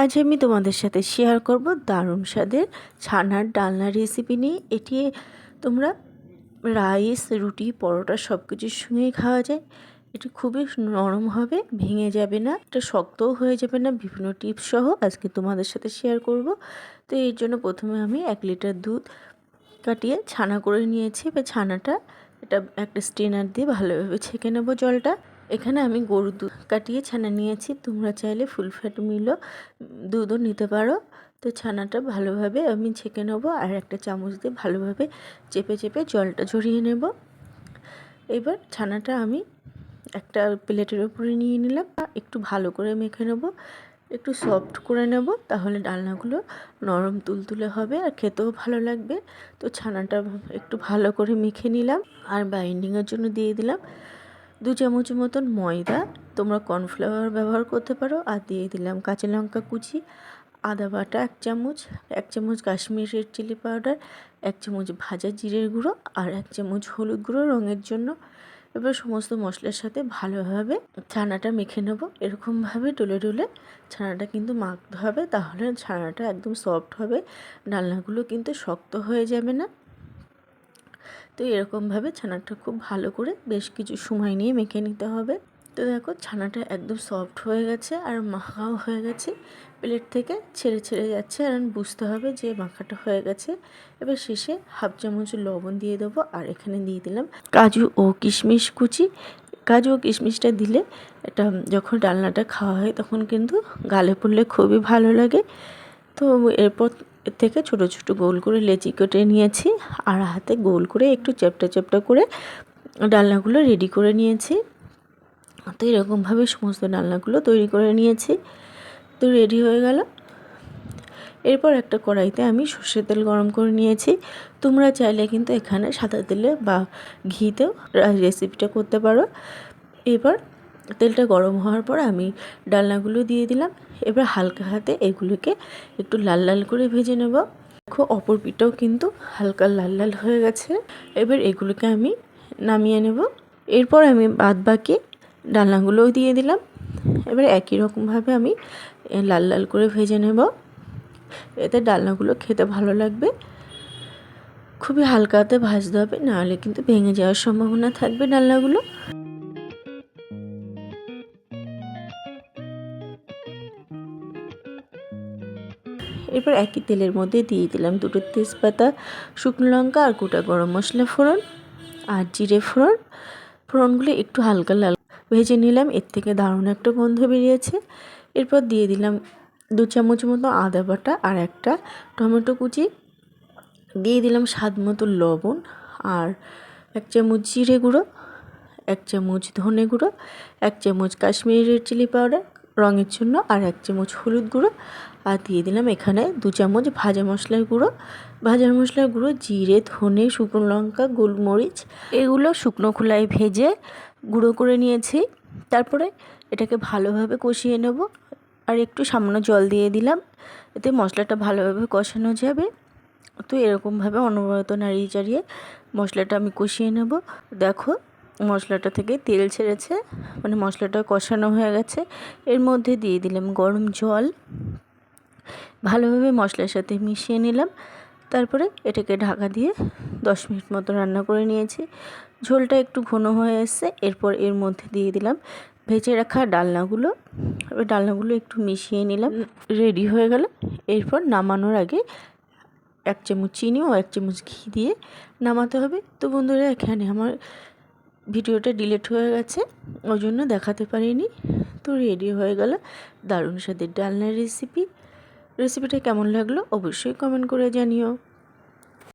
আজ আমি তোমাদের সাথে শেয়ার করব দারুণ স্বাদের ছানার ডালনা রেসিপি নিয়ে। এটি তোমরা রাইস রুটি, পরোটা সব কিছুর সঙ্গেই খাওয়া যায়। এটি খুবই নরম হবে, ভেঙে যাবে না, এটা শক্তও হয়ে যাবে না। বিভিন্ন টিপস সহ আজকে তোমাদের সাথে শেয়ার করব। তো এর জন্য প্রথমে আমি এক লিটার দুধ কাটিয়ে ছানা করে নিয়েছি। এবার ছানাটা, এটা একটা স্টেনার দিয়ে ভালোভাবে ছেঁকে নেব জলটা। এখানে আমি গরুর দুধ কাটিয়ে ছানা নিয়েছি। তোমরা চাইলে ফুল ফ্যাট মিলও দুধও নিতে পারো। তো ছানাটা ভালোভাবে আমি ছেঁকে নেব আর একটা চামচ দিয়ে ভালোভাবে চেপে চেপে জলটা ঝরিয়ে নেব। এবার ছানাটা আমি একটা প্লেটের উপরে নিয়ে নিলাম। একটু ভালো করে মেখে নেব। একটু সফট করে নেব তাহলে ডালনাগুলো নরম তুলতুলে হবে আর খেতেও ভালো লাগবে। তো ছানাটা একটু ভালো করে মেখে নিলাম আর বাইন্ডিংয়ের জন্য দিয়ে দিলাম। দু চামচ মতন ময়দা, তোমরা কর্নফ্লাওয়ার ব্যবহার করতে পারো। আর দিয়ে দিলাম কাঁচা লঙ্কা কুচি, আদা বাটা এক চামচ এক চামচ কাশ্মীর রেড চিলি পাউডার, এক চামচ ভাজা জিরের গুঁড়ো আর এক চামচ হলুদ গুঁড়ো রঙের জন্য। এবার সমস্ত মশলার সাথে ভালোভাবে ছানাটা মেখে নেব। এরকমভাবে ডলে ডলে ছানাটা কিন্তু মাখতে হবে, তাহলে ছানাটা একদম সফট হবে। ডালনাগুলো কিন্তু শক্ত হয়ে যাবে না। তো এরকমভাবে ছানাটা খুব ভালো করে বেশ কিছু সময় নিয়ে মেখে নিতে হবে। তো দেখো ছানাটা একদম সফট হয়ে গেছে আর মাখাও হয়ে গেছে। প্লেট থেকে ছেড়ে ছেড়ে যাচ্ছে আর বুঝতে হবে যে মাখাটা হয়ে গেছে। এবার শেষে হাফ চামচ লবণ দিয়ে দেবো আর এখানে দিয়ে দিলাম কাজু ও কিশমিশ কুচি। কাজু ও কিশমিশটা দিলে এটা যখন ডালনাটা খাওয়া হয় তখন কিন্তু গালে পড়লে খুবই ভালো লাগে। তো এরপর এর থেকে ছোট ছোট গোল করে লেচি কেটে নিয়েছি আর হাতে গোল করে একটু চ্যাপটা চ্যাপটা করে ডালনাগুলো রেডি করে নিয়েছি। তো এরকমভাবে সমস্ত ডালনাগুলো তৈরি করে নিয়েছি। তো রেডি হয়ে গেল। এরপর একটা কড়াইতে আমি সর্ষের তেল গরম করে নিয়েছি। তোমরা চাইলে কিন্তু এখানে সাদা তেলে বা ঘিতেও রেসিপিটা করতে পারো। এবার তেলটা গরম হওয়ার পর আমি ডালনাগুলো দিয়ে দিলাম। এবার হালকা হাতে এগুলোকে একটু লাল লাল করে ভেজে নেব। দেখো, অপর পিঠটাও কিন্তু হালকা লাল লাল হয়ে গেছে। এবার এগুলোকে আমি নামিয়ে নেব। এরপর আমি বাদ বাকি ডালনাগুলোও দিয়ে দিলাম। এবার একই রকমভাবে আমি লাল লাল করে ভেজে নেব। এতে ডালনাগুলো খেতে ভালো লাগবে। খুবই হালকাতে ভাজতে হবে, নাহলে কিন্তু ভেঙে যাওয়ার সম্ভাবনা থাকবে ডালনাগুলো। এরপর একই তেলের মধ্যে দিয়ে দিলাম দুটো তেজপাতা, শুকনো লঙ্কা আর গোটা গরম মশলা ফোড়ন আর জিরে ফোড়ন। ফোড়নগুলো একটু হালকা লাল ভেজে নিলাম, এর থেকে দারুণ একটা গন্ধ বেরিয়েছে। এরপর দিয়ে দিলাম দু চামচ মতো আদা বাটা আর একটা টমেটো কুচি। দিয়ে দিলাম স্বাদ মতো লবণ আর এক চামচ জিরে গুঁড়ো, এক চামচ ধনে গুঁড়ো, এক চামচ কাশ্মীরি রেড চিলি পাউডার রঙের জন্য আর এক চামচ হলুদ গুঁড়ো। আর দিয়ে দিলাম এখানে দু চামচ ভাজা মশলার গুঁড়ো। ভাজা মশলার গুঁড়ো, জিরে, ধনে, শুকনো লঙ্কা, গোলমরিচ, এগুলো শুকনো খোলায় ভেজে গুঁড়ো করে নিয়েছি। তারপরে এটাকে ভালোভাবে কষিয়ে নেব। আর একটু সামান্য জল দিয়ে দিলাম। এতে মশলাটা ভালোভাবে কষানো যাবে। তো এরকমভাবে অনবরত নাড়িয়ে চাড়িয়ে মশলাটা আমি কষিয়ে নেব। দেখো মশলাটা থেকে তেল ছেড়েছে মানে মশলাটা কষানো হয়ে গেছে। এর মধ্যে দিয়ে দিলাম গরম জল। ভালোভাবে মশলার সাথে মিশিয়ে নিলাম। তারপরে এটাকে ঢাকা দিয়ে দশ মিনিট মতো রান্না করে নিয়েছি। ঝোলটা একটু ঘন হয়ে এসছে, এরপর এর মধ্যে দিয়ে দিলাম ভেজে রাখা ডালনাগুলো। এবার ডালনাগুলো একটু মিশিয়ে নিলাম, রেডি হয়ে গেল। এরপর নামানোর আগে এক চামচ চিনি ও এক চামচ ঘি দিয়ে নামাতে হবে। তো বন্ধুরা, এখানে আমার ভিডিওটা ডিলেট হয়ে গেছে ওই জন্য দেখাতে পারিনি। তো রেডি হয়ে গেল দারুণ স্বাদের ডালনার রেসিপি রেসিপিটা কেমন লাগল অবশ্যই কমেন্ট করে জানিও।